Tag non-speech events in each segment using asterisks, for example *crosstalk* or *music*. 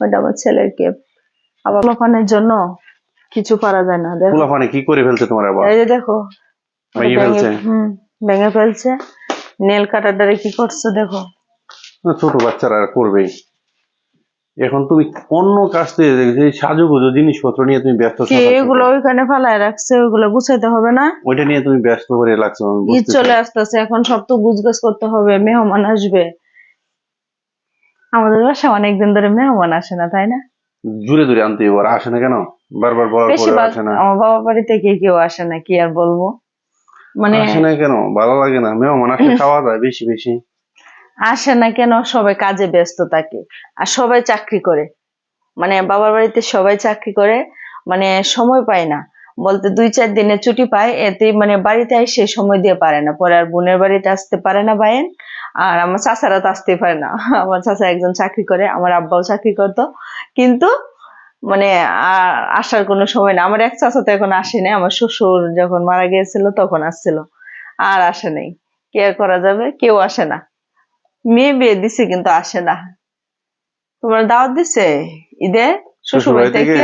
ওইটা আমার ছেলের কেপ আবার পোলাপানের জন্য কিছু করা যায় না দেখো। কি করে ফেলছে তোমার আবার? এই যে দেখো ভেঙে ফেলছে? হুম ভেঙে ফেলছে। নেল কাটারটারে কি করছ দেখো। ছোট বাচ্চারা করবেই। এখন তুমি অন্য কাজ থেকে এই সাজুগুজু জিনিসপত্র নিয়ে তুমি ব্যস্ত থাকো। এগুলো ওইখানে ফালায় রাখছে ওইগুলো গুছাইতে হবে না। ওইটা নিয়ে তুমি ব্যস্ত করে লাগছো ঈদ চলে আসতেছে এখন সব তো গুজগাছ করতে হবে মেহমান আসবে। আমাদের বাসায় অনেকদিন ধরে মেহমান আসে না তাই না? জুড়ে জুড়ে আনতে আর আসে না কেন? বারবার বলার পরে আসে না। আমার বাবা বাড়িতে কে কেউ আসে না কি আর বলব? মানে আসে না কেন? ভালো লাগে না। মেহমান আসলে খাওয়া যায় বেশি বেশি। আসে না কেন? সবাই কাজে ব্যস্ত থাকে আর সবাই চাকরি করে। মানে বাবার বাড়িতে সবাই চাকরি করে মানে সময় পায় না। বলতে দুই চার দিনে ছুটি পায় এতে মানে বাড়িতে এসে সময় দিয়ে পারে না। পরে আর বোনের বাড়িতে আসতে পারে না বাইন আর আমার চাচারা তো আসতে পারে না। *laughs* আমার চাচা একজন চাকরি করে আমার আব্বাও চাকরি করতো। কিন্তু মানে আর আসার কোনো সময় না। আমার এক চাচা তো এখন আসেনি আমার শ্বশুর যখন মারা গিয়েছিল তখন আসছিল। আর আসে নাই। কি আর করা যাবে? কেউ আসে না। মেয়ে বিয়ে দিছে কিন্তু আসে না। তোমার দাওয়াত দিছে ঈদে? শ্বশুর বাড়ি থেকে?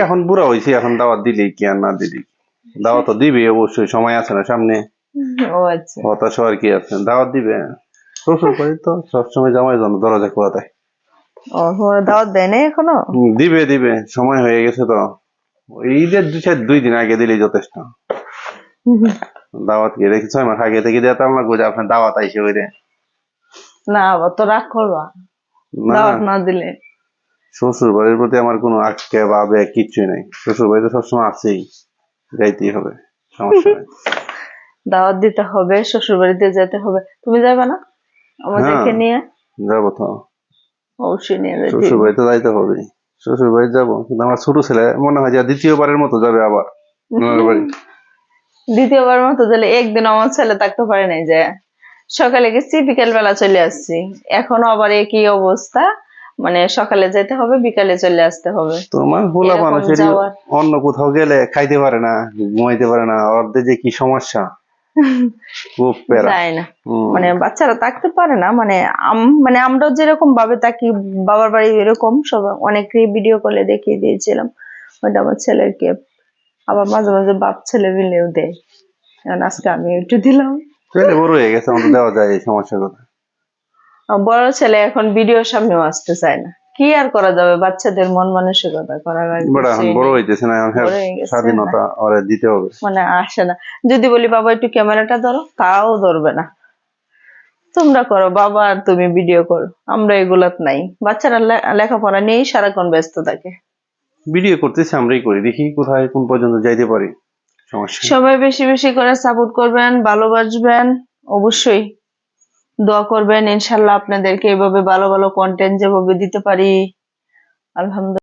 এখন বুড়া হয়েছি এখন দাওয়াত দিলি কি আর না দিলি দাওয়াত তো দিবে অবশ্যই সময় আছে না সামনে। ও আচ্ছা। হতাশ হওয়ার কি আছে? দাওয়াত দিবে? শ্বশুর বাড়ি তো সবসময় জামাই জন্য দরজা খোলা ও দাওয়াত দেয় নাই এখনও? দিবে দিবে সময় হয়ে গেছে তো। ঈদের দুই চার দুই দিন আগে দিলেই যথেষ্ট। দাওয়াত দেখি ছয় মাস আগে থেকে দিতাম আপনার দাওয়াত আইসে ওই না আবার তো রাগ করবা। দাওয়াত না দিলে। শ্বশুর বাড়ির প্রতি আমার কোনো আক্ষেপ আবেগ কিচ্ছুই নাই। শ্বশুর বাড়িতে সবসময় আছেই। যাইতেই হবে সমস্যা নেই। দাওয়াত দিতে হবে শ্বশুর বাড়িতে যেতে হবে। তুমি যাবে না? আমাদেরকে হ্যাঁ। নিয়ে? যাব তো। অবশ্যই নিয়ে যেতে শ্বশুর বাড়িতে যাইতে হবে। শ্বশুর বাড়ি যাব কিন্তু আমার ছোট ছেলে মনে হয় যে দ্বিতীয়বারের মতো যাবে আবার বাড়ি। দ্বিতীয়বার মতো গেলে একদিন আমার ছেলে থাকতে পারে নাই যে। সকালে গেছি বিকেল বেলা চলে আসছি। এখনও আবার একই অবস্থা মানে সকালে যেতে হবে বিকালে চলে আসতে হবে। তোমার হোলা মানুষের অন্য কোথাও গেলে খাইতে পারে না ঘুমাইতে পারে না। ওদের যে কি সমস্যা? যায় না। মানে বাচ্চারা থাকতে পারে না মানে মানে আমরা যেরকম ভাবে থাকি বাবার বাড়ি এরকম সব অনেকেই ভিডিও কলে দেখিয়ে দিয়েছিলাম। ওটা আমার ছেলের কেপ আবার মাঝে মাঝে বাপ ছেলে মিলেও দেয়। এখন আজকে আমি একটু দিলাম। ছেলে বড় হয়ে গেছে আমাদের দেওয়া যায় এই সমস্যা কথা। বড় ছেলে এখন ভিডিওর সামনেও আসতে চায় না। কি আর করা যাবে বাচ্চাদের মন মানসিকতা করার আর বড় এখন বড় হইতেছে না এখন বড় গেছে, স্বাধীনতা ওরে দিতে হবে। মানে আসে না। যদি বলি বাবা একটু ক্যামেরাটা ধরো তাও ধরবে না। তোমরা করো বাবা আর তুমি ভিডিও করো। আমরা এগুলাত নাই। বাচ্চারা লেখাপড়া নিয়েই সারাক্ষণ ব্যস্ত থাকে। ভিডিও করতেছি আমরাই করি। দেখি কোথায় কোন পর্যন্ত যাইতে পারি। সমস্যা সবাই বেশি বেশি করে সাপোর্ট করবেন ভালোবাসবেন অবশ্যই। দোয়া করবেন ইনশাল্লাহ আপনাদেরকে এভাবে ভালো ভালো কন্টেন্ট যেভাবে দিতে পারি। আলহামদুলিল্লাহ।